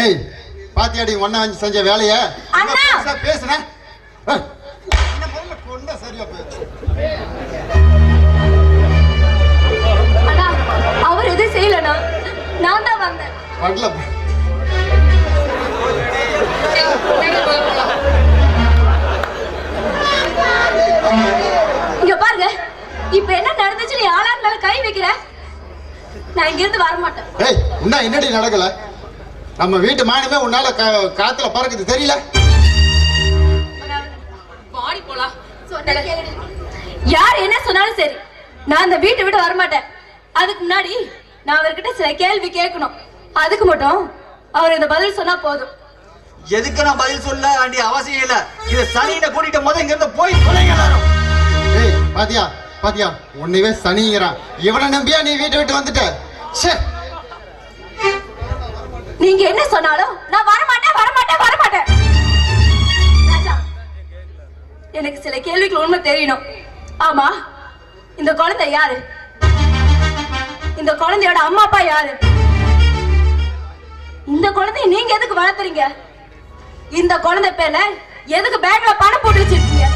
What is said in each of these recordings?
ஏய் பாத்தியாடி ஒன்னா செஞ்ச வேலைய? அண்ணா! பேசுறேன் கொண்டா சரியா அண்ணா அவர் எதுவும் செய்யலண்ணா. நான் தான் வந்தேன். வரல இங்க பாருங்க. இப்ப என்ன நடந்துச்சு? நீ ஆளார் மேல கை வைக்கிற? நான் இங்க இருந்து வர மாட்டேன் ஏய் இன்னும் என்னடி நடக்கல? நம்ம வீட்டு மானமே உன்னால கா- காத்துல பறக்குது தெரியல. யார் என்ன சொன்னாலும் சரி நான் அந்த வீட்டை விட்டு வர மாட்டேன் அதுக்கு முன்னாடி நான் அவர்கிட்ட சில கேள்வி கேட்கணும். அதுக்கு மட்டும் அவர் இந்த பதில் சொன்னா போதும். எதுக்கு நான் பதில் சொல்ல வேண்டிய அவசியம் இல்ல. இது சனியின கூட்டிட்டு முத இங்க இருந்து போய் தொலைங்க எல்லாரும். ஏய் பாத்தியா பாத்தியா உன்னைவே சனிங்கிறான். இவனை நம்பியா நீ வீட்டை விட்டு வந்துட்ட? ச்சே. நீங்க என்ன சொன்னாலும் நான் வரமாட்டேன் வரமாட்டேன் வரமாட்டேன். எனக்கு சில கேள்விக்கு உண்மை தெரியணும். ஆமா இந்த குழந்தை யாரு? இந்த குழந்தையோட அம்மா அப்பா யாரு? இந்த குழந்தைய நீங்க எதுக்கு வளர்த்துறீங்க? இந்த குழந்தை பேர்ல எதுக்கு பேக்ல பணம் போட்டு வச்சிருக்கீங்க?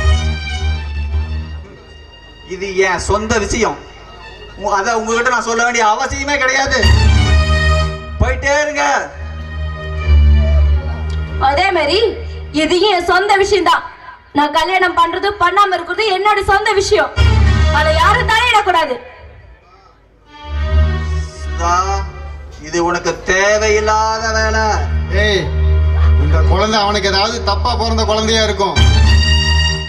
இது என் சொந்த விஷயம். உ- அத உங்ககிட்ட நான் சொல்ல வேண்டிய அவசியமே கிடையாது. போயிட்டே இருங்க. மாதிரி இது என் சொந்த விஷயம்தான். நான் கல்யாணம் பண்றது பண்ணாம இருக்கிறது என்னோட சொந்த விஷயம். அதை யாரும் தலையிடக்கூடாது. இது உனக்கு தேவையில்லாத வேலை. ஏய் இந்த குழந்தை அவனுக்கு ஏதாவது தப்பா பிறந்த குழந்தையா இருக்கும்.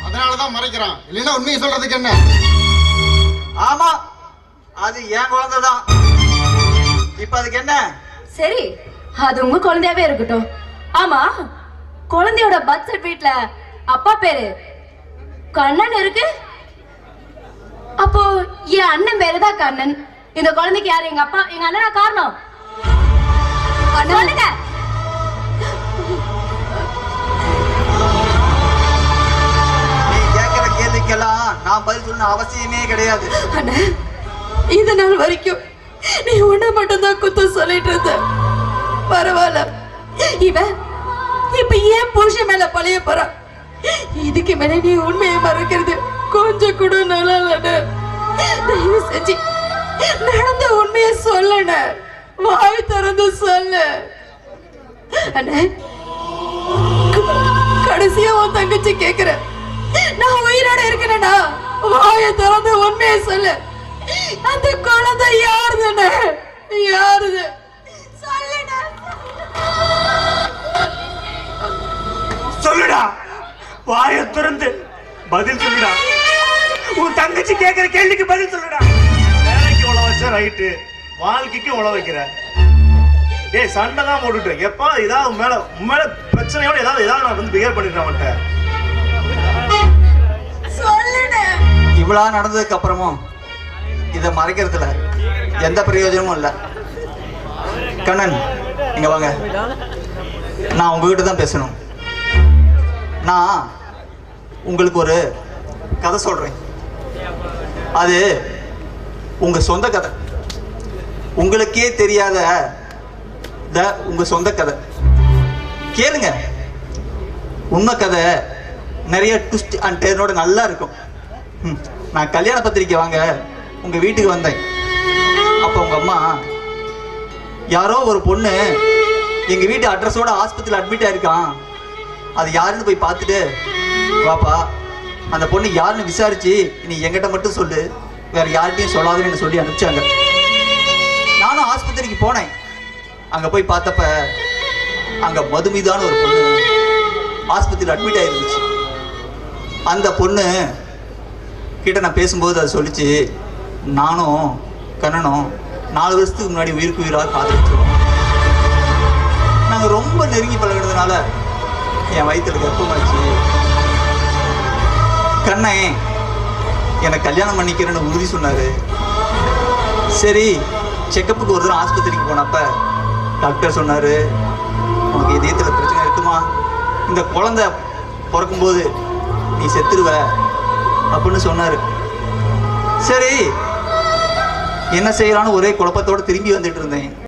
அதனாலதான் மறைக்கிறான். இல்லைன்னா உண்மையை சொல்றதுக்கு என்ன? ஆமா அது என் குழந்தை தான் இப்ப அதுக்கு என்ன? சரி அது உங்க குழந்தையாவே இருக்கட்டும். ஆமா குழந்தையோட பர்த் சர்டிபிகேட்ல அப்பா பேரு? கண்ணன் இருக்கு. அப்போ என் அண்ணன் பேரு தான் கண்ணன். இந்த குழந்தைக்கு யாரு? எங்க அப்பா எங்க அண்ணனா காரணம்? சொல்லுங்க. கேள்விக்கெல்லாம் நான் பதில் சொல்லணும் அவசியமே கிடையாது. இது நாள் வரைக்கும் நீ உன்னை மட்டும்தான் குத்தம் சொல்லிட்டு இருந்த பரவாயில்ல. இவன் ஏன் புருஷன் மேல பழைய போற? இதுக்கு மேல நீ உண்மையை மறக்கிறது கொஞ்சம் கூட நல்லா இல்லைண்ணே தயவு செஞ்சு நடந்த உண்மையை சொல்லண வாய் திறந்து சொல்லு. அண்ணே கடைசியா உன் தங்கச்சி கேக்குற. நான் உயிரோட இருக்கேனா வாய திறந்து உண்மையை சொல்லு. அந்த குழந்தை யாருதுன்னு யாருது? சொல்லுடா. வாய திறந்து பதில் சொல்லுடா. உன் தங்கச்சி கேக்குற கேள்விக்கு பதில் சொல்லுடா. வேலைக்கு உழ வச்ச ரைட்டு வாழ்க்கைக்கு உழ வைக்கிற. டேய் சண்டை தான் போட்டுட்டு எப்பா ஏதாவது உன் மேல உன் மேல பிரச்சனையோட ஏதாவது ஏதாவது நான் வந்து பிஹேவ் பண்ணிடுறேன் அவன்கிட்ட. இவ்வளோ நடந்ததுக்கு அப்புறமும் இதை மறைக்கிறதுல எந்த பிரயோஜனமும் இல்லை. கண்ணன் இங்க வாங்க. நான் உங்ககிட்ட தான் பேசணும். நான் உங்களுக்கு ஒரு கதை சொல்கிறேன் அது உங்கள் சொந்த கதை. உங்களுக்கே தெரியாத த உங்கள் சொந்த கதை. கேளுங்க. உண்மை கதை நிறைய ட்விஸ்ட் அண்ட் டேர்னோட நல்லா இருக்கும். ம், நான் கல்யாண பத்திரிக்கை வாங்க உங்கள் வீட்டுக்கு வந்தேன். அப்போ உங்கள் அம்மா யாரோ ஒரு பொண்ணு எங்கள் வீட்டு அட்ரஸோட ஆஸ்பத்திரியில் அட்மிட் ஆயிருக்கான். அது யாருன்னு போய் பார்த்துட்டு வாப்பா அந்த பொண்ணு யாருன்னு விசாரிச்சு நீ எங்கிட்ட மட்டும் சொல்லு. வேற யார்கிட்டையும் சொல்லாதுன்னு சொல்லி அனுப்பிச்சாங்க. நானும் ஆஸ்பத்திரிக்கு போனேன். அங்க போய் பார்த்தப்ப அங்க மதுமிதான ஒரு பொண்ணு ஆஸ்பத்திரியில் அட்மிட் ஆயிருந்துச்சு. அந்த பொண்ணு கிட்ட நான் பேசும்போது அது சொல்லிச்சு நானும் கண்ணனும் நாலு வருஷத்துக்கு முன்னாடி உயிருக்கு உயிராக காதலிச்சிருக்கோம் நாங்கள் ரொம்ப நெருங்கி பழகினதுனால என் வயிற்றுல கர்ப்பமாச்சு கண்ணே என்னை கல்யாணம் பண்ணிக்கிறேன்னு உறுதி சொன்னார். சரி செக்கப்புக்கு ஒரு தடவை ஆஸ்பத்திரிக்கு போனப்ப டாக்டர் சொன்னார் உனக்கு இதயத்தில் பிரச்சனை இருக்குமா? இந்த குழந்தை பிறக்கும்போது நீ செத்துருவ. அப்படின்னு சொன்னார். சரி என்ன செய்யலான்னு ஒரே குழப்பத்தோடு திரும்பி வந்துட்டு இருந்தேன்.